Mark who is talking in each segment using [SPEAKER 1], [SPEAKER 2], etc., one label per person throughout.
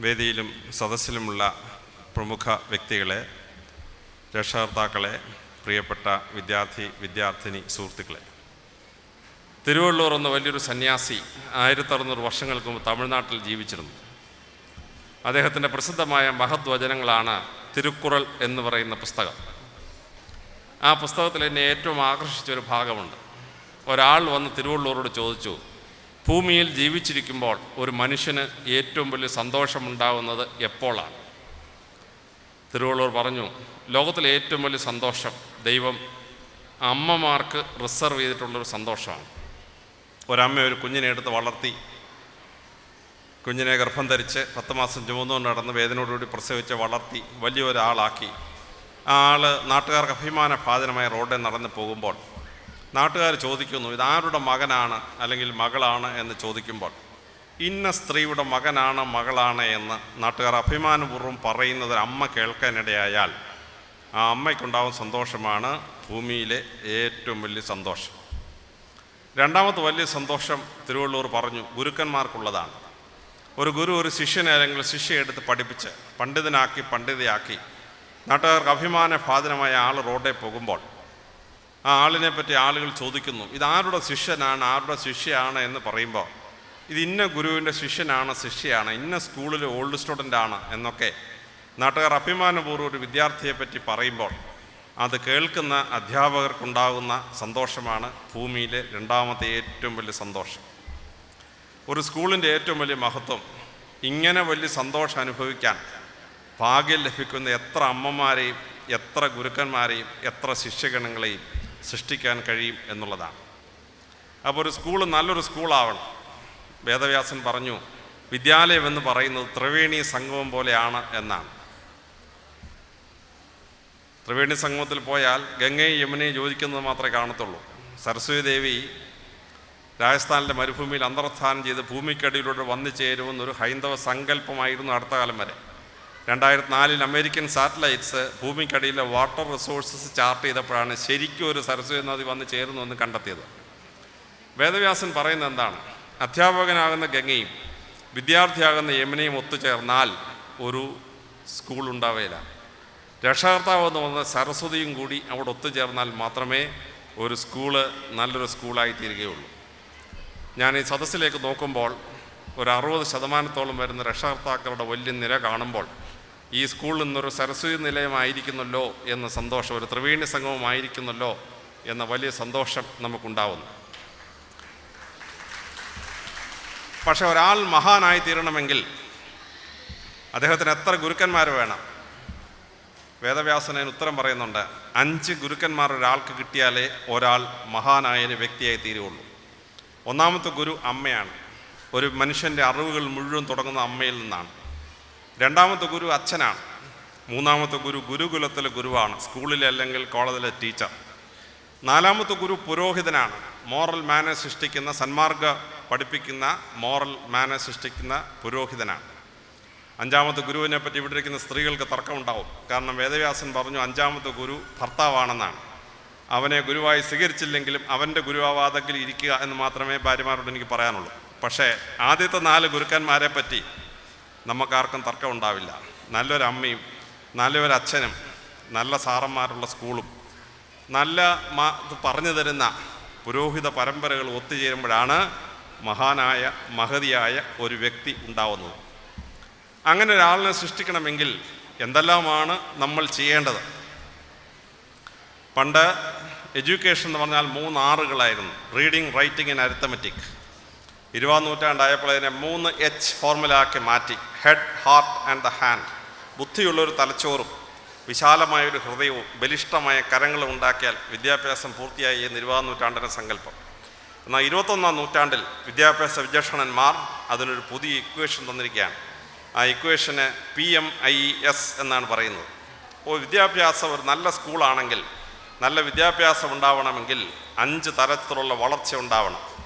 [SPEAKER 1] വേദിയിലും സദസ്സിലുമുള്ള പ്രമുഖ വ്യക്തികളെ രക്ഷകർത്താക്കളെ പ്രിയപ്പെട്ട വിദ്യാർത്ഥി വിദ്യാർത്ഥിനി സുഹൃത്തുക്കളെ. തിരുവള്ളൂർ എന്ന വലിയൊരു സന്യാസി ആയിരത്തി അറുന്നൂറ് വർഷങ്ങൾക്ക് മുമ്പ് തമിഴ്നാട്ടിൽ ജീവിച്ചിരുന്നു. അദ്ദേഹത്തിന്റെ പ്രസിദ്ധമായ മഹത് വചനങ്ങളാണ് തിരുക്കുറൾ എന്ന് പറയുന്ന പുസ്തകം. ആ പുസ്തകത്തിൽ എന്നെ ഏറ്റവും ആകർഷിച്ച ഒരു ഭാഗമുണ്ട്. ഒരാൾ വന്ന് തിരുവള്ളൂരോട് ചോദിച്ചു ഭൂമിയിൽ ജീവിച്ചിരിക്കുമ്പോൾ ഒരു മനുഷ്യന് ഏറ്റവും വലിയ സന്തോഷമുണ്ടാകുന്നത് എപ്പോഴാണ്? തിരുവള്ളൂർ പറഞ്ഞു ലോകത്തിലെ ഏറ്റവും വലിയ സന്തോഷം ദൈവം അമ്മമാർക്ക് റിസർവ് ചെയ്തിട്ടുള്ളൊരു സന്തോഷമാണ്. ഒരമ്മ ഒരു കുഞ്ഞിനെ എടുത്ത് വളർത്തി കുഞ്ഞിനെ ഗർഭം ധരിച്ച് പത്ത് മാസം ചുമന്നുകൊണ്ട് നടന്ന് വേദനയോടുകൂടി പ്രസവിച്ച് വളർത്തി വലിയൊരാളാക്കി. ആ ആൾ നാട്ടുകാർക്ക് അഭിമാന ഭാജനമായ റോഡിൽ നടന്ന് പോകുമ്പോൾ നാട്ടുകാർ ചോദിക്കുന്നു ഇതാരുടെ മകനാണ് അല്ലെങ്കിൽ മകളാണ്? എന്ന് ചോദിക്കുമ്പോൾ ഇന്ന സ്ത്രീയുടെ മകനാണ് മകളാണ് എന്ന് നാട്ടുകാർ അഭിമാനപൂർവം പറയുന്നത് അമ്മ കേൾക്കാനിടയായാൽ ആ അമ്മയ്ക്കുണ്ടാകുന്ന സന്തോഷമാണ് ഭൂമിയിലെ ഏറ്റവും വലിയ സന്തോഷം. രണ്ടാമത്തെ വലിയ സന്തോഷം തിരുവള്ളൂർ പറഞ്ഞു ഗുരുക്കന്മാർക്കുള്ളതാണ്. ഒരു ഗുരു ഒരു ശിഷ്യനെ അല്ലെങ്കിൽ ശിഷ്യ എടുത്ത് പഠിപ്പിച്ച് പണ്ഡിതനാക്കി പണ്ഡിതയാക്കി നാട്ടുകാർക്ക് അഭിമാന ഭാജനമായ ആൾ റോഡിൽ പോകുമ്പോൾ ആ ആളിനെ പറ്റി ആളുകൾ ചോദിക്കുന്നു ഇതാരുടെ ശിഷ്യനാണ്? ആരുടെ ശിഷ്യയാണ്? എന്ന് പറയുമ്പോൾ ഇത് ഇന്ന ഗുരുവിന്റെ ശിഷ്യനാണ് ശിഷ്യയാണ്. ഇന്ന സ്കൂളിൽ ഓൾഡ് സ്റ്റുഡന്റ് ആണ്. എന്നൊക്കെ നാട്ടുകാർ അഭിമാനപൂർവം ഒരു വിദ്യാർത്ഥിയെ പറ്റി പറയുമ്പോൾ അത് കേൾക്കുന്ന അധ്യാപകർക്കുണ്ടാകുന്ന സന്തോഷമാണ് ഭൂമിയിലെ രണ്ടാമത്തെ ഏറ്റവും വലിയ സന്തോഷം. ഒരു സ്കൂളിന്റെ ഏറ്റവും വലിയ മഹത്വം ഇങ്ങനെ വലിയ സന്തോഷം അനുഭവിക്കാൻ ഭാഗ്യം ലഭിക്കുന്ന എത്ര അമ്മമാരെയും എത്ര ഗുരുക്കന്മാരെയും എത്ര ശിഷ്യഗണങ്ങളെയും സൃഷ്ടിക്കാൻ കഴിയും എന്നുള്ളതാണ്. അപ്പോൾ ഒരു സ്കൂൾ നല്ലൊരു സ്കൂളാവണം. വേദവ്യാസൻ പറഞ്ഞു വിദ്യാലയം എന്ന് പറയുന്നത് ത്രിവേണി സംഗമം പോലെയാണ് എന്നാണ്. ത്രിവേണി സംഗമത്തിൽ പോയാൽ ഗംഗയും യമുനയും യോജിക്കുന്നത് മാത്രമേ കാണത്തുള്ളൂ. സരസ്വതി ദേവി രാജസ്ഥാനിലെ മരുഭൂമിയിൽ അന്തർസ്ഥാനം ചെയ്ത് ഭൂമിക്കടിയിലൂടെ വന്നു ചേരുമെന്നൊരു ഹൈന്ദവ സങ്കല്പമായിരുന്നു അടുത്ത കാലം വരെ. രണ്ടായിരത്തി നാലിൽ അമേരിക്കൻ സാറ്റലൈറ്റ്സ് ഭൂമിക്കടിയിലെ വാട്ടർ റിസോഴ്സസ് ചാർട്ട് ചെയ്തപ്പോഴാണ് ശരിക്കും ഒരു സരസ്വതി നദി വന്ന് ചേരുന്നു എന്ന് കണ്ടെത്തിയത്. വേദവ്യാസൻ പറയുന്നത് എന്താണ്? അധ്യാപകനാകുന്ന ഗംഗയും വിദ്യാർത്ഥിയാകുന്ന യമുനയും ഒത്തുചേർന്നാൽ ഒരു സ്കൂൾ ഉണ്ടാവുകയില്ല രക്ഷകർത്താവ് എന്ന് പറഞ്ഞ സരസ്വതിയും കൂടി അവിടെ ഒത്തുചേർന്നാൽ മാത്രമേ ഒരു സ്കൂൾ നല്ലൊരു സ്കൂളായി തീരുകയുള്ളൂ ഞാൻ ഈ സദസ്സിലേക്ക് നോക്കുമ്പോൾ ഒരു അറുപത് ശതമാനത്തോളം വരുന്ന രക്ഷകർത്താക്കളുടെ വലിയ നിര കാണുമ്പോൾ ഈ സ്കൂളിൽ നിന്നൊരു സരസ്വതി നിലയമായിരിക്കുന്നല്ലോ എന്ന സന്തോഷം ഒരു ത്രിവേണി സംഗമമായിരിക്കുന്നല്ലോ എന്ന വലിയ സന്തോഷം നമുക്കുണ്ടാവുന്നു. പക്ഷെ ഒരാൾ മഹാനായി തീരണമെങ്കിൽ അദ്ദേഹത്തിന് എത്ര ഗുരുക്കന്മാർ വേണം? വേദവ്യാസനന് ഉത്തരം പറയുന്നുണ്ട് അഞ്ച് ഗുരുക്കന്മാർ ഒരാൾക്ക് കിട്ടിയാലേ ഒരാൾ മഹാനായ ഒരു വ്യക്തിയായി തീരുകയുള്ളൂ. ഒന്നാമത്തെ ഗുരു അമ്മയാണ്. ഒരു മനുഷ്യന്റെ അറിവുകൾ മുഴുവൻ തുടങ്ങുന്ന അമ്മയിൽ നിന്നാണ്. രണ്ടാമത്തെ ഗുരു അച്ഛനാണ്. മൂന്നാമത്തെ ഗുരു ഗുരുകുലത്തിലെ ഗുരുവാണ്. സ്കൂളിലെ അല്ലെങ്കിൽ കോളേജിലെ ടീച്ചർ. നാലാമത്തെ ഗുരു പുരോഹിതനാണ്. മോറൽ മാനർ സൃഷ്ടിക്കുന്ന സന്മാർഗ പഠിപ്പിക്കുന്ന മോറൽ മാനർ സൃഷ്ടിക്കുന്ന പുരോഹിതനാണ്. അഞ്ചാമത്തെ ഗുരുവിനെ പറ്റി ഇവിടെ ഇരിക്കുന്ന സ്ത്രീകൾക്ക് തർക്കമുണ്ടാവും. കാരണം വേദവ്യാസൻ പറഞ്ഞു അഞ്ചാമത്തെ ഗുരു ഭർത്താവാണെന്നാണ്. അവനെ ഗുരുവായി സ്വീകരിച്ചില്ലെങ്കിലും അവന്റെ ഗുരുവാവാതെങ്കിൽ ഇരിക്കുക എന്ന് മാത്രമേ ഭാര്യമാരോട് എനിക്ക് പറയാനുള്ളൂ. പക്ഷേ ആദ്യത്തെ നാല് ഗുരുക്കന്മാരെ പറ്റി നമുക്കാർക്കും തർക്കം ഉണ്ടാവില്ല നല്ലൊരമ്മയും നല്ലൊരച്ഛനും നല്ല സാറന്മാരുള്ള സ്കൂളും നല്ല മാ പറഞ്ഞു തരുന്ന പുരോഹിത പരമ്പരകൾ ഒത്തുചേരുമ്പോഴാണ് മഹാനായ മഹതിയായ ഒരു വ്യക്തി ഉണ്ടാവുന്നത്. അങ്ങനെ ഒരാളിനെ സൃഷ്ടിക്കണമെങ്കിൽ എന്തെല്ലാമാണ് നമ്മൾ ചെയ്യേണ്ടത്? പണ്ട് എഡ്യൂക്കേഷൻ എന്ന് പറഞ്ഞാൽ മൂന്ന് ആറുകളായിരുന്നു. റീഡിങ് റൈറ്റിംഗ് ആൻഡ് അരിത്തമെറ്റിക് ഇരുപതാം നൂറ്റാണ്ടായപ്പോൾ അതിനെ മൂന്ന് എച്ച് ഫോർമുലയാക്കി മാറ്റി. Head heart and the hand ബുദ്ധിയുള്ളൊരു തലച്ചോറും വിശാലമായൊരു ഹൃദയവും ബലിഷ്ടമായ കരങ്ങളും ഉണ്ടാക്കിയാൽ വിദ്യാഭ്യാസം പൂർത്തിയായി എന്ന് ഇരുപതാം നൂറ്റാണ്ടിന്റെ സങ്കല്പം. എന്നാൽ ഇരുപത്തൊന്നാം നൂറ്റാണ്ടിൽ വിദ്യാഭ്യാസ വിചക്ഷണന്മാർ അതിനൊരു പുതിയ ഇക്വേഷൻ തന്നിരിക്കുകയാണ്. ആ ഇക്വേഷന് പി എം ഐ എസ് എന്നാണ് പറയുന്നത്. ഓ വിദ്യാഭ്യാസം ഒരു നല്ല സ്കൂളാണെങ്കിൽ നല്ല വിദ്യാഭ്യാസം ഉണ്ടാവണമെങ്കിൽ അഞ്ച് തരത്തിലുള്ള വളർച്ച ഉണ്ടാവണം.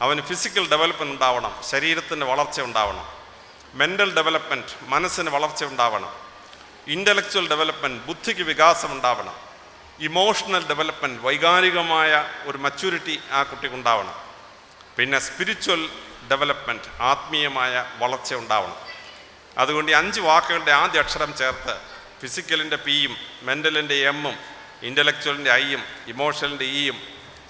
[SPEAKER 1] അവന് ഫിസിക്കൽ ഡെവലപ്മെന്റ് ഉണ്ടാവണം ശരീരത്തിന്റെ വളർച്ച ഉണ്ടാവണം മെന്റൽ ഡെവലപ്മെന്റ് മനസ്സിന് വളർച്ച ഉണ്ടാവണം ഇന്റലക്ച്വൽ ഡെവലപ്മെന്റ് ബുദ്ധിക്ക് വികാസം ഉണ്ടാവണം ഇമോഷണൽ ഡെവലപ്മെന്റ് വൈകാരികമായ ഒരു മച്യൂരിറ്റി ആ കുട്ടിക്ക് ഉണ്ടാവണം. പിന്നെ സ്പിരിച്വൽ ഡെവലപ്മെന്റ് ആത്മീയമായ വളർച്ച ഉണ്ടാവണം. അതുകൊണ്ട് ഈ അഞ്ച് വാക്കുകളുടെ ആദ്യ അക്ഷരം ചേർത്ത് ഫിസിക്കലിന്റെ പിയും മെന്റലിന്റെ എമ്മും ഇന്റലക്ച്വലിന്റെ ഐയും ഇമോഷണലിന്റെ ഇയും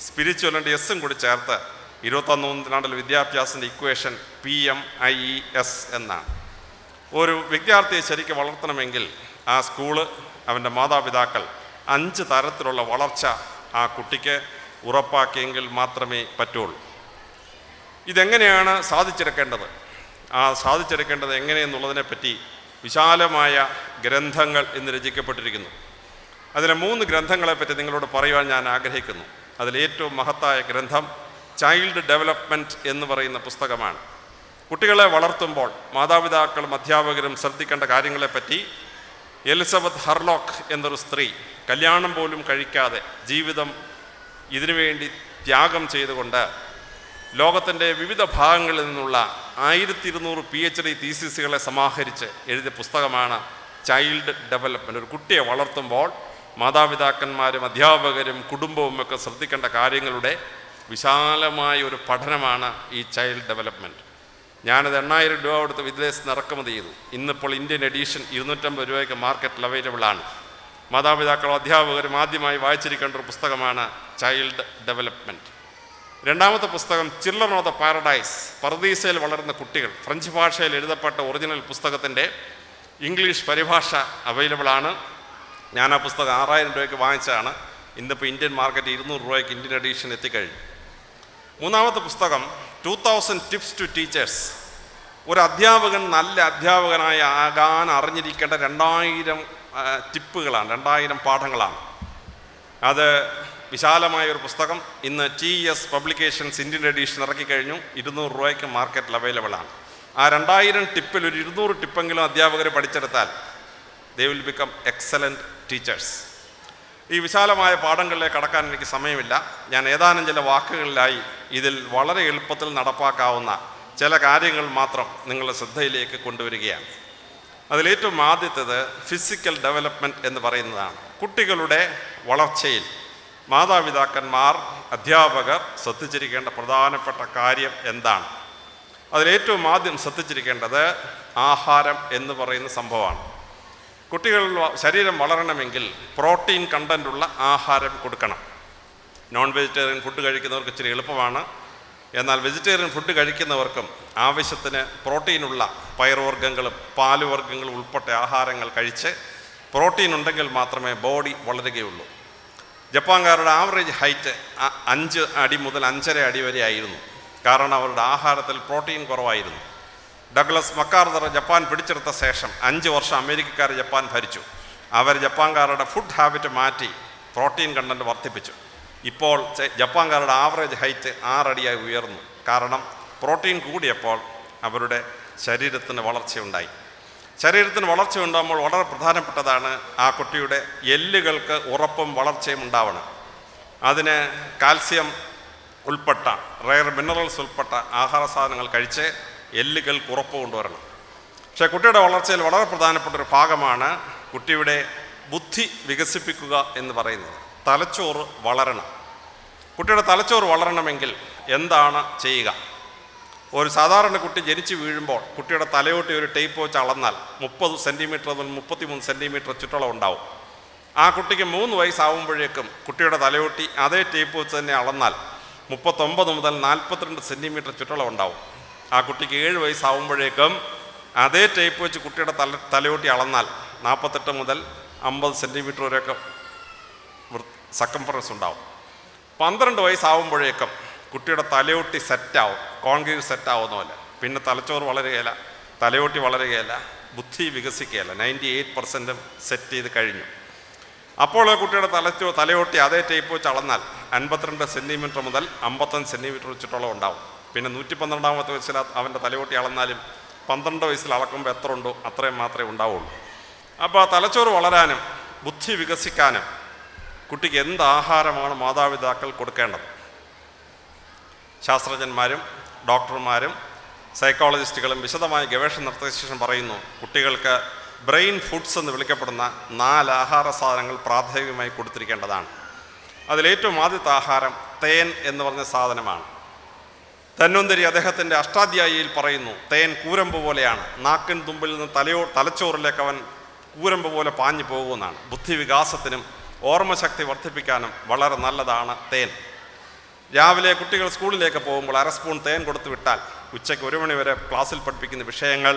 [SPEAKER 1] സ്പിരിച്വലിന്റെ എസ്സും കൂടി ചേർത്ത് ഇരുപത്തൊന്ന് നൂറ്റാണ്ടിൽ വിദ്യാഭ്യാസത്തിന്റെ equation P M I E S എന്നാണ്. ഒരു വിദ്യാർത്ഥിയെ ശരിക്കും വളർത്തണമെങ്കിൽ ആ സ്കൂൾ അവന്റെ മാതാപിതാക്കൾ അഞ്ച് തരത്തിലുള്ള വളർച്ച ആ കുട്ടിക്ക് ഉറപ്പാക്കിയെങ്കിൽ മാത്രമേ പറ്റുള്ളൂ. ഇതെങ്ങനെയാണ് സാധിച്ചെടുക്കേണ്ടത്? ആ സാധിച്ചെടുക്കേണ്ടത് എങ്ങനെയെന്നുള്ളതിനെ പറ്റി വിശാലമായ ഗ്രന്ഥങ്ങൾ ഇന്ന് രചിക്കപ്പെട്ടിരിക്കുന്നു. അതിലെ മൂന്ന് ഗ്രന്ഥങ്ങളെപ്പറ്റി നിങ്ങളോട് പറയുവാൻ ഞാൻ ആഗ്രഹിക്കുന്നു. അതിലേറ്റവും മഹത്തായ ഗ്രന്ഥം ചൈൽഡ് ഡെവലപ്മെന്റ് എന്ന് പറയുന്ന പുസ്തകമാണ്. കുട്ടികളെ വളർത്തുമ്പോൾ മാതാപിതാക്കളും അധ്യാപകരും ശ്രദ്ധിക്കേണ്ട കാര്യങ്ങളെപ്പറ്റി എലിസബത്ത് ഹർലോക്ക് എന്നൊരു സ്ത്രീ കല്യാണം പോലും കഴിക്കാതെ ജീവിതം ഇതിനുവേണ്ടി ത്യാഗം ചെയ്തുകൊണ്ട് ലോകത്തിന്റെ വിവിധ ഭാഗങ്ങളിൽ നിന്നുള്ള ആയിരത്തി ഇരുന്നൂറ് പി എച്ച് ഡി തീസിസുകളെ സമാഹരിച്ച് എഴുതിയ പുസ്തകമാണ് ചൈൽഡ് ഡെവലപ്മെന്റ് ഒരു കുട്ടിയെ വളർത്തുമ്പോൾ മാതാപിതാക്കന്മാരും അധ്യാപകരും കുടുംബവും ഒക്കെ ശ്രദ്ധിക്കേണ്ട കാര്യങ്ങളുടെ വിശാലമായ ഒരു പഠനമാണ് ഈ ചൈൽഡ് ഡെവലപ്മെന്റ് ഞാനത് എണ്ണായിരം രൂപ കൊടുത്ത് വിദേശത്ത് ഇറക്കുമതി ചെയ്തു. ഇന്നിപ്പോൾ ഇന്ത്യൻ എഡീഷൻ ഇരുന്നൂറ്റമ്പത് രൂപയ്ക്ക് മാർക്കറ്റിൽ അവൈലബിൾ ആണ്. മാതാപിതാക്കളും അധ്യാപകരും ആദ്യമായി വായിച്ചിരിക്കേണ്ട ഒരു പുസ്തകമാണ് ചൈൽഡ് ഡെവലപ്മെന്റ് രണ്ടാമത്തെ പുസ്തകം ചിൽഡ്രൻ ഓഫ് ദ പാരഡൈസ് പർദീസയിൽ വളരുന്ന കുട്ടികൾ. ഫ്രഞ്ച് ഭാഷയിൽ എഴുതപ്പെട്ട ഒറിജിനൽ പുസ്തകത്തിന്റെ ഇംഗ്ലീഷ് പരിഭാഷ അവൈലബിൾ ആണ്. ഞാൻ ആ പുസ്തകം ആറായിരം രൂപയ്ക്ക് വാങ്ങിച്ചതാണ്. ഇന്നിപ്പോൾ ഇന്ത്യൻ മാർക്കറ്റ് ഇരുന്നൂറ് രൂപയ്ക്ക് ഇന്ത്യൻ എഡീഷൻ എത്തിക്കഴിഞ്ഞു. മൂന്നാമത്തെ പുസ്തകം two thousand tips to teachers ഒരു അധ്യാപകൻ നല്ല അധ്യാപകനായി ആകാൻ അറിഞ്ഞിരിക്കേണ്ട രണ്ടായിരം ടിപ്പുകളാണ് രണ്ടായിരം പാഠങ്ങളാണ്. അത് വിശാലമായ ഒരു പുസ്തകം. ഇന്ന് T S publications Indian edition ഇറക്കിക്കഴിഞ്ഞു. ഇരുന്നൂറ് രൂപയ്ക്ക് മാർക്കറ്റിൽ അവൈലബിൾ ആണ്. ആ രണ്ടായിരം ടിപ്പിൽ ഒരു ഇരുന്നൂറ് ടിപ്പെങ്കിലും അധ്യാപകർ പഠിച്ചെടുത്താൽ they will become excellent teachers ഈ വിശാലമായ പാഠങ്ങളിലേക്ക് കടക്കാൻ എനിക്ക് സമയമില്ല. ഞാൻ ഏതാനും ചില വാക്കുകളിലായി ഇതിൽ വളരെ എളുപ്പത്തിൽ നടപ്പാക്കാവുന്ന ചില കാര്യങ്ങൾ മാത്രം നിങ്ങളുടെ ശ്രദ്ധയിലേക്ക് കൊണ്ടുവരികയാണ്. അതിലേറ്റവും ആദ്യത്തേത് ഫിസിക്കൽ ഡെവലപ്മെന്റ് എന്ന് പറയുന്നതാണ്. കുട്ടികളുടെ വളർച്ചയിൽ മാതാപിതാക്കന്മാർ അധ്യാപകർ ശ്രദ്ധിച്ചിരിക്കേണ്ട പ്രധാനപ്പെട്ട കാര്യം എന്താണ്? അതിലേറ്റവും ആദ്യം ശ്രദ്ധിച്ചിരിക്കേണ്ടത് ആഹാരം എന്ന് പറയുന്ന സംഭവമാണ്. കുട്ടികൾ ശരീരം വളരണമെങ്കിൽ പ്രോട്ടീൻ കണ്ടന്റുള്ള ആഹാരം കൊടുക്കണം. നോൺ വെജിറ്റേറിയൻ ഫുഡ് കഴിക്കുന്നവർക്ക് ഇച്ചിരി എളുപ്പമാണ്. എന്നാൽ വെജിറ്റേറിയൻ ഫുഡ് കഴിക്കുന്നവർക്കും ആവശ്യത്തിന് പ്രോട്ടീനുള്ള പയറുവർഗങ്ങളും പാലുവർഗങ്ങളും ഉൾപ്പെട്ട ആഹാരങ്ങൾ കഴിച്ച് പ്രോട്ടീൻ ഉണ്ടെങ്കിൽ മാത്രമേ ബോഡി വളരുകയുള്ളൂ. ജപ്പാൻകാരുടെ ആവറേജ് ഹൈറ്റ് അഞ്ച് അടി മുതൽ അഞ്ചര അടി വരെ ആയിരുന്നു. കാരണം അവരുടെ ആഹാരത്തിൽ പ്രോട്ടീൻ കുറവായിരുന്നു. ഡഗ്ലസ് മക്കാർദർ ജപ്പാൻ പിടിച്ചെടുത്ത ശേഷം അഞ്ച് വർഷം അമേരിക്കക്കാർ ജപ്പാൻ ഭരിച്ചു. അവർ ജപ്പാൻകാരുടെ ഫുഡ് ഹാബിറ്റ് മാറ്റി പ്രോട്ടീൻ കണ്ടന്റ് വർദ്ധിപ്പിച്ചു. ഇപ്പോൾ ജപ്പാൻകാരുടെ ആവറേജ് ഹൈറ്റ് ആറടിയായി ഉയർന്നു. കാരണം പ്രോട്ടീൻ കൂടിയപ്പോൾ അവരുടെ ശരീരത്തിന് വളർച്ചയുണ്ടായി. ശരീരത്തിന് വളർച്ച ഉണ്ടാകുമ്പോൾ വളരെ പ്രധാനപ്പെട്ടതാണ് ആ കുട്ടിയുടെ എല്ലുകൾക്ക് ഉറപ്പും വളർച്ചയും ഉണ്ടാവണം. അതിന് കാൽസ്യം ഉൾപ്പെട്ട റയർ മിനറൽസ് ഉൾപ്പെട്ട ആഹാര സാധനങ്ങൾ കഴിച്ച് എല്ലുകൾക്ക് കുറപ്പ് കൊണ്ടുവരണം. പക്ഷേ കുട്ടിയുടെ വളർച്ചയിൽ വളരെ പ്രധാനപ്പെട്ട ഒരു ഭാഗമാണ് കുട്ടിയുടെ ബുദ്ധി വികസിപ്പിക്കുക എന്ന് പറയുന്നത്. തലച്ചോറ് വളരണം. കുട്ടിയുടെ തലച്ചോറ് വളരണമെങ്കിൽ എന്താണ് ചെയ്യുക? ഒരു സാധാരണ കുട്ടി ജനിച്ച് വീഴുമ്പോൾ കുട്ടിയുടെ തലയോട്ടി ഒരു ടേപ്പ് വെച്ച് അളന്നാൽ മുപ്പത് സെന്റിമീറ്റർ മുതൽ മുപ്പത്തിമൂന്ന് സെന്റിമീറ്റർ ചുറ്റളം ഉണ്ടാവും. ആ കുട്ടിക്ക് മൂന്ന് വയസ്സാവുമ്പോഴേക്കും കുട്ടിയുടെ തലയോട്ടി അതേ ടേപ്പ് വെച്ച് തന്നെ അളന്നാൽ മുപ്പത്തൊമ്പത് മുതൽ നാൽപ്പത്തിരണ്ട് സെന്റിമീറ്റർ ചുറ്റളം ഉണ്ടാവും. ആ കുട്ടിക്ക് ഏഴ് വയസ്സാവുമ്പോഴേക്കും അതേ ടേപ്പ് വെച്ച് കുട്ടിയുടെ തല തലയോട്ടി അളന്നാൽ നാൽപ്പത്തെട്ട് മുതൽ അമ്പത് സെന്റിമീറ്റർ വരെയൊക്കെ സക്കംഫറൻസ് ഉണ്ടാവും. പന്ത്രണ്ട് വയസ്സാവുമ്പോഴേക്കും കുട്ടിയുടെ തലയോട്ടി സെറ്റാവും. കോൺക്രീറ്റ് സെറ്റാവുന്ന പോലെ. പിന്നെ തലച്ചോറ് വളരുകയില്ല തലയോട്ടി വളരുകയില്ല ബുദ്ധി വികസിക്കുകയില്ല. നയന്റി എയ്റ്റ് പെർസെന്റും സെറ്റ് ചെയ്ത് കഴിഞ്ഞു. അപ്പോൾ കുട്ടിയുടെ തലച്ചോ തലയോട്ടി അതേ ടൈപ്പ് വെച്ച് അളന്നാൽ അൻപത്തിരണ്ട് സെന്റിമീറ്റർ മുതൽ അമ്പത്തഞ്ച് സെന്റിമീറ്റർ ചുറ്റോളം ഉണ്ടാവും. പിന്നെ നൂറ്റി പന്ത്രണ്ടാമത്തെ വയസ്സിൽ അവന്റെ തലയോട്ടി അളന്നാലും പന്ത്രണ്ട് വയസ്സിൽ അളക്കുമ്പോൾ എത്ര ഉണ്ടോ അത്രയും മാത്രമേ ഉണ്ടാവുള്ളൂ. അപ്പോൾ ആ തലച്ചോറ് വളരാനും ബുദ്ധി വികസിക്കാനും കുട്ടിക്ക് എന്ത് ആഹാരമാണ് മാതാപിതാക്കൾ കൊടുക്കേണ്ടത്? ശാസ്ത്രജ്ഞന്മാരും ഡോക്ടർമാരും സൈക്കോളജിസ്റ്റുകളും വിശദമായ ഗവേഷണം നടത്തിയ ശേഷം പറയുന്നു കുട്ടികൾക്ക് ബ്രെയിൻ ഫുഡ്സ് എന്ന് വിളിക്കപ്പെടുന്ന നാല് ആഹാര സാധനങ്ങൾ പ്രാഥമികമായി കൊടുത്തിരിക്കേണ്ടതാണ്. അതിലേറ്റവും ആദ്യത്തെ ആഹാരം തേൻ എന്ന് പറഞ്ഞ സാധനമാണ്. തന്നൊന്തരി അദ്ദേഹത്തിന്റെ അഷ്ടാധ്യായിയിൽ പറയുന്നു തേൻ കൂരമ്പ് പോലെയാണ്. നാക്കിൻ തുമ്പിൽ നിന്ന് തലയോ തലച്ചോറിലേക്ക് അവൻ കൂരമ്പ് പോലെ പാഞ്ഞു പോകുമെന്നാണ്. ബുദ്ധിവികാസത്തിനും ഓർമ്മശക്തി വർദ്ധിപ്പിക്കാനും വളരെ നല്ലതാണ് തേൻ. രാവിലെ കുട്ടികൾ സ്കൂളിലേക്ക് പോകുമ്പോൾ അര സ്പൂൺ തേൻ കൊടുത്തു വിട്ടാൽ ഉച്ചയ്ക്ക് ഒരു മണി വരെ ക്ലാസ്സിൽ പഠിപ്പിക്കുന്ന വിഷയങ്ങൾ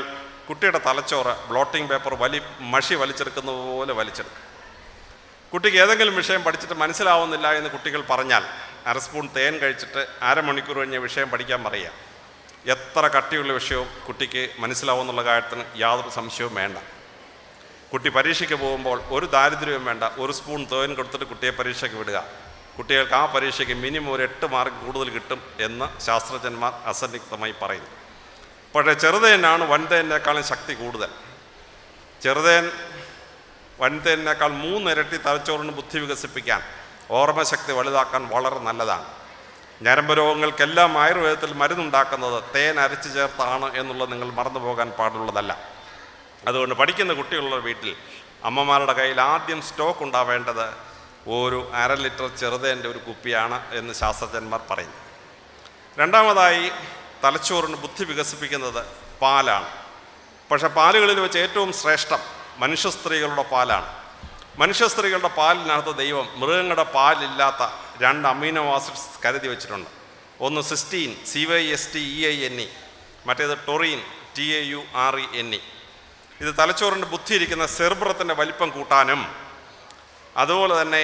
[SPEAKER 1] കുട്ടിയുടെ തലച്ചോറ് ബ്ലോട്ടിംഗ് പേപ്പർ വലി മഷി വലിച്ചെടുക്കുന്ന പോലെ വലിച്ചെടുക്കും. കുട്ടിക്ക് ഏതെങ്കിലും വിഷയം പഠിച്ചിട്ട് മനസ്സിലാവുന്നില്ല എന്ന് കുട്ടികൾ പറഞ്ഞാൽ അര സ്പൂൺ തേൻ കഴിച്ചിട്ട് അരമണിക്കൂർ കഴിഞ്ഞ വിഷയം പഠിക്കാൻ പറയുക. എത്ര കട്ടിയുള്ള വിഷയവും കുട്ടിക്ക് മനസ്സിലാവുമെന്നുള്ള കാര്യത്തിന് യാതൊരു സംശയവും വേണ്ട. കുട്ടി പരീക്ഷയ്ക്ക് പോകുമ്പോൾ ഒരു ദാരിദ്ര്യവും വേണ്ട. ഒരു സ്പൂൺ തേൻ കൊടുത്തിട്ട് കുട്ടിയെ പരീക്ഷയ്ക്ക് വിടുക. കുട്ടികൾക്ക് ആ പരീക്ഷയ്ക്ക് മിനിമം ഒരു എട്ട് മാർക്ക് കൂടുതൽ കിട്ടും എന്ന് ശാസ്ത്രജ്ഞന്മാർ അസന്നിഗ്ധമായി പറയുന്നു. പക്ഷേ ചെറുതേനാണ് വൻതേനേക്കാളും ശക്തി കൂടുതൽ. ചെറുതേൻ വൻതേനേക്കാൾ മൂന്നിരട്ടി തലച്ചോറിന് ബുദ്ധി വികസിപ്പിക്കാൻ ഓർമ്മശക്തി വലുതാക്കാൻ വളരെ നല്ലതാണ്. ഞരമ്പ് രോഗങ്ങൾക്കെല്ലാം ആയുർവേദത്തിൽ മരുന്നുണ്ടാക്കുന്നത് തേൻ അരച്ചു ചേർത്താണ് എന്നുള്ളത് നിങ്ങൾ മറന്നു പോകാൻ പാടുള്ളതല്ല. അതുകൊണ്ട് പഠിക്കുന്ന കുട്ടികളുടെ വീട്ടിൽ അമ്മമാരുടെ കയ്യിൽ ആദ്യം സ്റ്റോക്ക് ഉണ്ടാവേണ്ടത് ഒരു അര ലിറ്റർ ചെറുതേന്റെ ഒരു കുപ്പിയാണ് എന്ന് ശാസ്ത്രജ്ഞന്മാർ പറയുന്നു. രണ്ടാമതായി തലച്ചോറിന് ബുദ്ധി വികസിപ്പിക്കുന്നത് പാലാണ്. പക്ഷേ പാലുകളിൽ വെച്ച് ഏറ്റവും ശ്രേഷ്ഠം മനുഷ്യ സ്ത്രീകളുടെ പാലാണ്. മനുഷ്യ സ്ത്രീകളുടെ പാലിനകത്ത് ദൈവം മൃഗങ്ങളുടെ പാലില്ലാത്ത രണ്ട് അമീനോ ആസിഡ്സ് കരുതി വെച്ചിട്ടുണ്ട്. ഒന്ന് cysteine C Y S T E I N E മറ്റേത് taurine T A U R E N E. ഇത് തലച്ചോറിന്റെ ബുദ്ധി ഇരിക്കുന്ന സെർബ്രത്തിന്റെ വലിപ്പം കൂട്ടാനും അതുപോലെ തന്നെ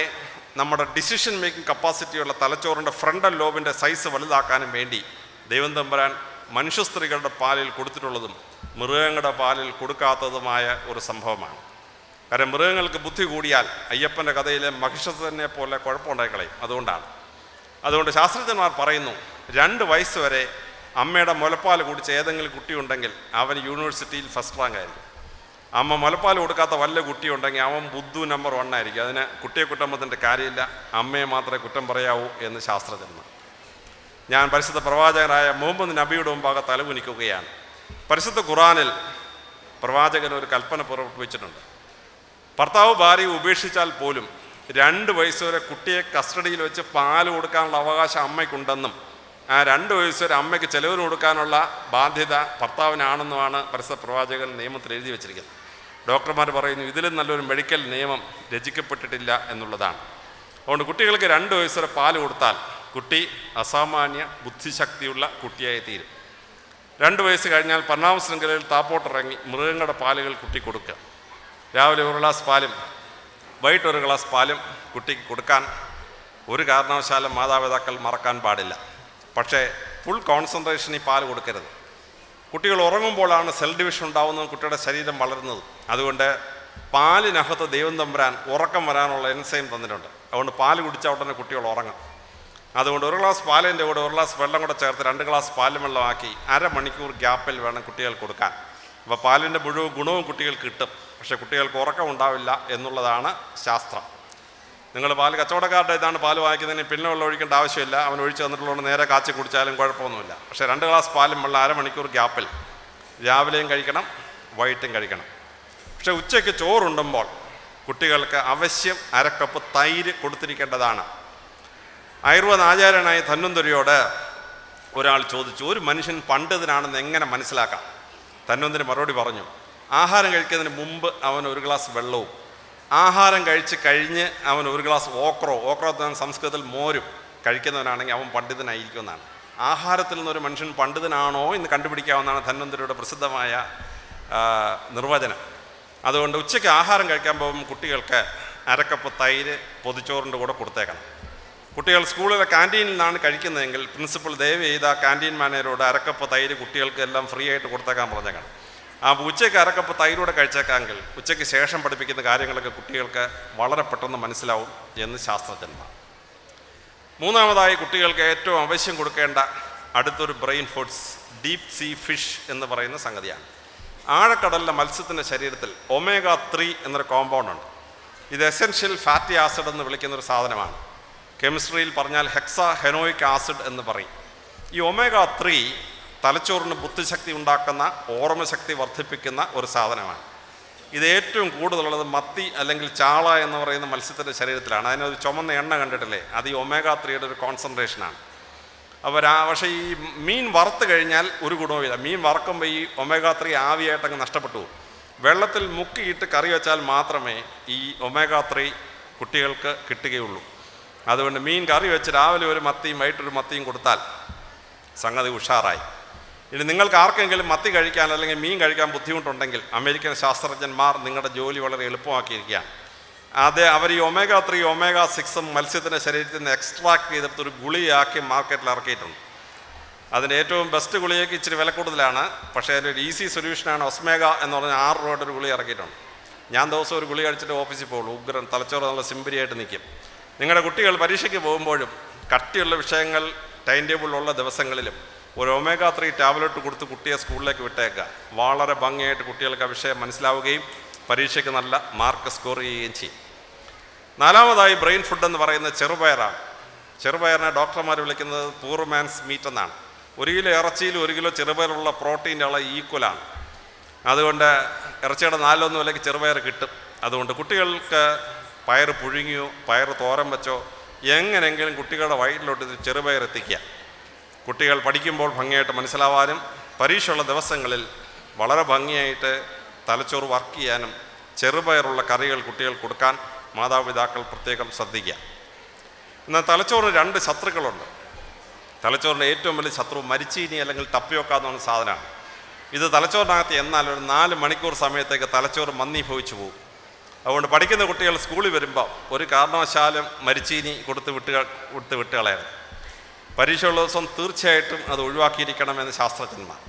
[SPEAKER 1] നമ്മുടെ ഡിസിഷൻ മേക്കിംഗ് കപ്പാസിറ്റിയുള്ള തലച്ചോറിന്റെ ഫ്രണ്ടൽ ലോബിന്റെ സൈസ് വലുതാക്കാനും വേണ്ടി ദൈവം തമ്പുരാൻ മനുഷ്യ സ്ത്രീകളുടെ പാലിൽ കൊടുത്തിട്ടുള്ളതും മൃഗങ്ങളുടെ പാലിൽ കൊടുക്കാത്തതുമായ ഒരു സംഭവമാണ്. കാരണം മൃഗങ്ങൾക്ക് ബുദ്ധി കൂടിയാൽ അയ്യപ്പന്റെ കഥയിലെ മഹിഷസനെ പോലെ കുഴപ്പമുണ്ടായിക്കളയും അതുകൊണ്ടാണ്. അതുകൊണ്ട് ശാസ്ത്രജ്ഞന്മാർ പറയുന്നു രണ്ട് വയസ്സ് വരെ അമ്മയുടെ മുലപ്പാൽ കുടിച്ച് ഏതെങ്കിലും കുട്ടിയുണ്ടെങ്കിൽ അവൻ യൂണിവേഴ്സിറ്റിയിൽ ഫസ്റ്റ് റാങ്ക് ആയിരിക്കും. അമ്മ മുലപ്പാൽ കൊടുക്കാത്ത വല്ല കുട്ടിയുണ്ടെങ്കിൽ അവൻ ബുദ്ധു നമ്പർ വൺ ആയിരിക്കും. അതിന് കുട്ടിയെ കുറ്റം പറ്റിന്റെ കാര്യമില്ല. അമ്മയെ മാത്രമേ കുറ്റം പറയാവൂ എന്ന് ശാസ്ത്രജ്ഞന്മാർ. ഞാൻ പരിശുദ്ധ പ്രവാചകനായ മുഹമ്മദ് നബിയുടെ മുമ്പാകെ തലകുനിക്കുകയാണ്. പരിശുദ്ധ ഖുറാനിൽ പ്രവാചകൻ ഒരു കൽപ്പന പുറപ്പെടുവിച്ചിട്ടുണ്ട്. ഭർത്താവ് ഭാര്യയെ ഉപേക്ഷിച്ചാൽ പോലും രണ്ട് വയസ്സ് വരെ കുട്ടിയെ കസ്റ്റഡിയിൽ വെച്ച് പാൽ കൊടുക്കാനുള്ള അവകാശം അമ്മയ്ക്കുണ്ടെന്നും ആ രണ്ട് വയസ്സ് വരെ അമ്മയ്ക്ക് ചെലവിന് കൊടുക്കാനുള്ള ബാധ്യത ഭർത്താവിനാണെന്നുമാണ് പരസ്യ പ്രവാചകൻ നിയമത്തിൽ എഴുതി വെച്ചിരിക്കുന്നത്. ഡോക്ടർമാർ പറയുന്നു ഇതിലും നല്ലൊരു മെഡിക്കൽ നിയമം രചിക്കപ്പെട്ടിട്ടില്ല എന്നുള്ളതാണ്. അതുകൊണ്ട് കുട്ടികൾക്ക് രണ്ട് വയസ്സ് വരെ പാൽ കൊടുത്താൽ കുട്ടി അസാമാന്യ ബുദ്ധിശക്തിയുള്ള കുട്ടിയായി തീരും. രണ്ട് വയസ്സ് കഴിഞ്ഞാൽ പന്നാമ ശൃംഖലയിൽ താപ്പോട്ടിറങ്ങി മൃഗങ്ങളുടെ പാലുകൾ കുട്ടി കൊടുക്കുക. രാവിലെ ഒരു ഗ്ലാസ് പാലും വൈകിട്ട് ഒരു ഗ്ലാസ് പാലും കുട്ടിക്ക് കൊടുക്കാൻ ഒരു കാരണവശാലും മാതാപിതാക്കൾ മറക്കാൻ പാടില്ല. പക്ഷേ ഫുൾ കോൺസെൻട്രേഷൻ ഈ പാൽ കൊടുക്കരുത്. കുട്ടികൾ ഉറങ്ങുമ്പോഴാണ് സെൽ ഡിവിഷൻ ഉണ്ടാവുന്നത് കുട്ടിയുടെ ശരീരം വളരുന്നത്. അതുകൊണ്ട് പാലിനകത്ത് ദൈവം തമ്പുരാൻ ഉറക്കം വരാനുള്ള എൻസൈം തന്നിട്ടുണ്ട്. അതുകൊണ്ട് പാൽ കുടിച്ചാൽ ഉടനെ കുട്ടികൾ ഉറങ്ങും. അതുകൊണ്ട് ഒരു ഗ്ലാസ് പാലിന്റെ കൂടെ ഒരു ഗ്ലാസ് വെള്ളം കൂടെ ചേർത്ത് രണ്ട് ഗ്ലാസ് പാലും വെള്ളമാക്കി അരമണിക്കൂർ ഗ്യാപ്പിൽ വേണം കുട്ടികൾ കൊടുക്കാൻ. അപ്പോൾ പാലിന്റെ മുഴുവൻ ഗുണവും കുട്ടികൾക്ക് കിട്ടും. പക്ഷേ കുട്ടികൾക്ക് ഉറക്കം ഉണ്ടാവില്ല എന്നുള്ളതാണ് ശാസ്ത്രം. നിങ്ങൾ പാൽ കച്ചവടക്കാരുടെ ഇതാണ് പാൽ വാങ്ങിക്കുന്നതിന് പിന്നെ വെള്ളം ഒഴിക്കേണ്ട ആവശ്യമില്ല. അവൻ ഒഴിച്ച് തന്നിട്ടുള്ളത് നേരെ കാച്ചി കുടിച്ചാലും കുഴപ്പമൊന്നുമില്ല. പക്ഷേ രണ്ട് ഗ്ലാസ് പാലും വെള്ളം അരമണിക്കൂർ ഗ്യാപ്പിൽ രാവിലെയും കഴിക്കണം വൈകിട്ടും കഴിക്കണം. പക്ഷേ ഉച്ചയ്ക്ക് ചോറുണ്ടുമ്പോൾ കുട്ടികൾക്ക് അവശ്യം അരക്കപ്പ് തൈര് കൊടുത്തിരിക്കേണ്ടതാണ്. ആയുർവേദ ആചാര്യനായ ധന്വന്തുരിയോട് ഒരാൾ ചോദിച്ചു ഒരു മനുഷ്യൻ പണ്ഡിതനാണെന്ന് എങ്ങനെ മനസ്സിലാക്കാം? ധന്വന്തിന് മറുപടി പറഞ്ഞു ആഹാരം കഴിക്കുന്നതിന് മുമ്പ് അവൻ ഒരു ഗ്ലാസ് വെള്ളവും. ആഹാരം കഴിച്ച് കഴിഞ്ഞ് അവൻ ഒരു ഗ്ലാസ് ഓക്രോ. ഓക്രോ സംസ്കൃതത്തിൽ മോരും. കഴിക്കുന്നവനാണെങ്കിൽ അവൻ പണ്ഡിതനായിരിക്കുമെന്നാണ്. ആഹാരത്തിൽ നിന്നൊരു മനുഷ്യൻ പണ്ഡിതനാണോ എന്ന് കണ്ടുപിടിക്കാവുന്നതാണ് ധന്വന്തരിയുടെ പ്രസിദ്ധമായ നിർവചനം. അതുകൊണ്ട് ഉച്ചയ്ക്ക് ആഹാരം കഴിക്കാൻ പോകുമ്പോൾ കുട്ടികൾക്ക് അരക്കപ്പ് തൈര് പൊതിച്ചോറിന്റെ കൂടെ കൊടുത്തേക്കണം. കുട്ടികൾ സ്കൂളിലെ ക്യാന്റീനിൽ നിന്നാണ് കഴിക്കുന്നതെങ്കിൽ പ്രിൻസിപ്പൽ ദയവ് ചെയ്ത ക്യാന്റീൻ മാനേജരോട് അരക്കപ്പ് തൈര് കുട്ടികൾക്ക് എല്ലാം ഫ്രീ ആയിട്ട് കൊടുത്തേക്കാൻ പറഞ്ഞേക്കണം. ആ ഉച്ചയ്ക്ക് അരക്കപ്പ് തൈരൂടെ കഴിച്ചേക്കാമെങ്കിൽ ഉച്ചയ്ക്ക് ശേഷം പഠിപ്പിക്കുന്ന കാര്യങ്ങളൊക്കെ കുട്ടികൾക്ക് വളരെ പെട്ടെന്ന് മനസ്സിലാവും എന്ന് ശാസ്ത്രജ്ഞന്മാർ. മൂന്നാമതായി കുട്ടികൾക്ക് ഏറ്റവും ആവശ്യം കൊടുക്കേണ്ട അടുത്തൊരു brain foods deep sea fish എന്ന് പറയുന്ന സംഗതിയാണ്. ആഴക്കടലിലെ മത്സ്യത്തിന്റെ ശരീരത്തിൽ ഒമേഗ ത്രീ എന്നൊരു കോമ്പൗണ്ട് ഉണ്ട്. ഇത് എസെൻഷ്യൽ ഫാറ്റി ആസിഡ് എന്ന് വിളിക്കുന്ന ഒരു സാധനമാണ്. കെമിസ്ട്രിയിൽ പറഞ്ഞാൽ ഹെക്സാ ഹെനോയിക് ആസിഡ് എന്ന് പറയും. ഈ ഒമേഗ ത്രീ തലച്ചോറിന് ബുദ്ധിശക്തി ഉണ്ടാക്കുന്ന ഓർമ്മശക്തി വർദ്ധിപ്പിക്കുന്ന ഒരു സാധനമാണ്. ഇത് ഏറ്റവും കൂടുതലുള്ളത് മത്തി അല്ലെങ്കിൽ ചാള എന്ന് പറയുന്ന മത്സ്യത്തിന്റെ ശരീരത്തിലാണ്. അതിനൊരു ചുമന്ന എണ്ണ കണ്ടിട്ടില്ലേ? അത് ഈ ഒമേഗ ത്രീയുടെ ഒരു കോൺസെൻട്രേഷനാണ് അപ്പോൾ രാ പക്ഷേ ഈ മീൻ വറുത്ത് കഴിഞ്ഞാൽ ഒരു ഗുണവുമില്ല മീൻ വറക്കുമ്പോൾ ഈ ഒമേഗ ത്രീ ആവിയായിട്ട് അങ്ങ് നഷ്ടപ്പെട്ടു വെള്ളത്തിൽ മുക്കിയിട്ട് കറി വെച്ചാൽ മാത്രമേ ഈ ഒമേഗ ത്രീ കുട്ടികൾക്ക് കിട്ടുകയുള്ളൂ. അതുകൊണ്ട് മീൻ കറി വെച്ച് രാവിലെ ഒരു മത്തിയും വൈകിട്ടൊരു മത്തിയും കൊടുത്താൽ സംഗതി ഉഷാറായി. ഇനി നിങ്ങൾക്ക് ആർക്കെങ്കിലും മത്തി കഴിക്കാൻ അല്ലെങ്കിൽ മീൻ കഴിക്കാൻ ബുദ്ധിമുട്ടുണ്ടെങ്കിൽ അമേരിക്കൻ ശാസ്ത്രജ്ഞന്മാർ നിങ്ങളുടെ ജോലി വളരെ എളുപ്പമാക്കിയിരിക്കുകയാണ്. അത് അവർ ഈ ഒമേഗ ത്രീ ഒമേഗ സിക്സും മത്സ്യത്തിന്റെ ശരീരത്തിൽ നിന്ന് എക്സ്ട്രാക്ട് ചെയ്തെടുത്ത് ഒരു ഗുളിയാക്കി മാർക്കറ്റിൽ ഇറക്കിയിട്ടുണ്ട്. അതിന്റെ ഏറ്റവും ബെസ്റ്റ് ഗുളികയ്ക്ക് ഇച്ചിരി വില കൂടുതലാണ് പക്ഷേ അതിന്റെ ഒരു ഈസി സൊല്യൂഷനാണ് ഒസ്മേഗ എന്ന് പറഞ്ഞ ആറ് രൂപയുടെ ഒരു ഗുളി ഇറക്കിയിട്ടുണ്ട്. ഞാൻ ദിവസം ഒരു ഗുളി കഴിച്ചിട്ട് ഓഫീസിൽ പോകുള്ളൂ ഉഗ്രൻ തലച്ചോറ് നല്ല സിമ്പിരിയായിട്ട് നിൽക്കും. നിങ്ങളുടെ കുട്ടികൾ പരീക്ഷയ്ക്ക് പോകുമ്പോഴും കട്ടിയുള്ള വിഷയങ്ങൾ ടൈം ടേബിളിലുള്ള ദിവസങ്ങളിലും ഒരു ഒമേഗ ത്രീ ടാബ്ലറ്റ് കൊടുത്ത് കുട്ടിയെ സ്കൂളിലേക്ക് വിട്ടേക്കുക. വളരെ ഭംഗിയായിട്ട് കുട്ടികൾക്ക് ആ വിഷയം മനസ്സിലാവുകയും പരീക്ഷയ്ക്ക് നല്ല മാർക്ക് സ്കോർ ചെയ്യുകയും ചെയ്യും. നാലാമതായി ബ്രെയിൻ ഫുഡ് എന്ന് പറയുന്ന ചെറുപയറാണ്. ചെറുപയറിനെ ഡോക്ടർമാർ വിളിക്കുന്നത് പൂർ മാൻസ് മീറ്റ് എന്നാണ്. ഒരു കിലോ ഇറച്ചിയിൽ ഒരു കിലോ ചെറുപയറുള്ള പ്രോട്ടീന്റെ അളവ് ഈക്വലാണ് അതുകൊണ്ട് ഇറച്ചിയുടെ നാലൊന്നും വിലയ്ക്ക് ചെറുപയർ കിട്ടും. അതുകൊണ്ട് കുട്ടികൾക്ക് പയർ പുഴുങ്ങിയോ പയർ തോരൻ വെച്ചോ എങ്ങനെയെങ്കിലും കുട്ടികളുടെ വയറ്റിലോട്ട് ചെറുപയർ എത്തിക്കുക. കുട്ടികൾ പഠിക്കുമ്പോൾ ഭംഗിയായിട്ട് മനസ്സിലാവാനും പരീക്ഷയുള്ള ദിവസങ്ങളിൽ വളരെ ഭംഗിയായിട്ട് തലച്ചോറ് വർക്ക് ചെയ്യാനും ചെറുപയറുള്ള കറികൾ കുട്ടികൾ കൊടുക്കാൻ മാതാപിതാക്കൾ പ്രത്യേകം ശ്രദ്ധിക്കുക. എന്നാൽ തലച്ചോറിന് രണ്ട് ശത്രുക്കളുണ്ട്. തലച്ചോറിന്റെ ഏറ്റവും വലിയ ശത്രു മരിച്ചീനി അല്ലെങ്കിൽ ടപ്പിയൊക്ക എന്ന് പറഞ്ഞ സാധനമാണ്. ഇത് തലച്ചോറിനകത്ത് എന്നാൽ ഒരു നാല് മണിക്കൂർ സമയത്തേക്ക് തലച്ചോറ് മന്ദീഭവിച്ചു പോകും. അതുകൊണ്ട് പഠിക്കുന്ന കുട്ടികൾ സ്കൂളിൽ വരുമ്പോൾ ഒരു കാരണവശാലും മരിച്ചീനി കൊടുത്ത് വിട്ട് കൊടുത്ത് വിട്ട് പരീക്ഷയുള്ള ദിവസം തീർച്ചയായിട്ടും അത് ഒഴിവാക്കിയിരിക്കണമെന്ന് ശാസ്ത്രജ്ഞന്മാർ.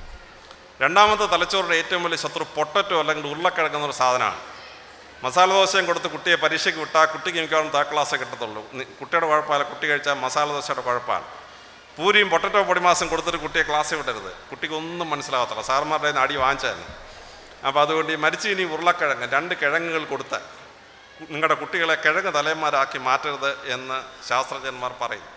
[SPEAKER 1] രണ്ടാമത്തെ തലച്ചോറിന്റെ ഏറ്റവും വലിയ ശത്രു പൊട്ടറ്റോ അല്ലെങ്കിൽ ഉരുളക്കിഴങ്ങുന്ന ഒരു സാധനമാണ്. മസാല ദോശയും കൊടുത്ത് കുട്ടിയെ പരീക്ഷയ്ക്ക് വിട്ടാൽ കുട്ടിക്ക് മിക്കവാറും താ ക്ലാസ് കിട്ടത്തുള്ളൂ. കുട്ടിയുടെ കുഴപ്പമല്ല കുട്ടി കഴിച്ചാൽ മസാല ദോശയുടെ കുഴപ്പമാണ്. പൂരിയും പൊട്ടറ്റോ പൊടിമാസം കൊടുത്തിട്ട് കുട്ടിയെ ക്ലാസ്സിൽ വിടരുത്. കുട്ടിക്കൊന്നും മനസ്സിലാകത്തില്ല സാറന്മാരുടെ അടി വാങ്ങിച്ചായിരുന്നു. അപ്പോൾ അതുകൊണ്ട് ഈ മരിച്ചു ഇനി ഉരുളക്കിഴങ്ങ് രണ്ട് കിഴങ്ങുകൾ കൊടുത്ത് നിങ്ങളുടെ കുട്ടികളെ കിഴങ്ങ് തലയന്മാരാക്കി മാറ്റരുത് എന്ന് ശാസ്ത്രജ്ഞന്മാർ പറയും.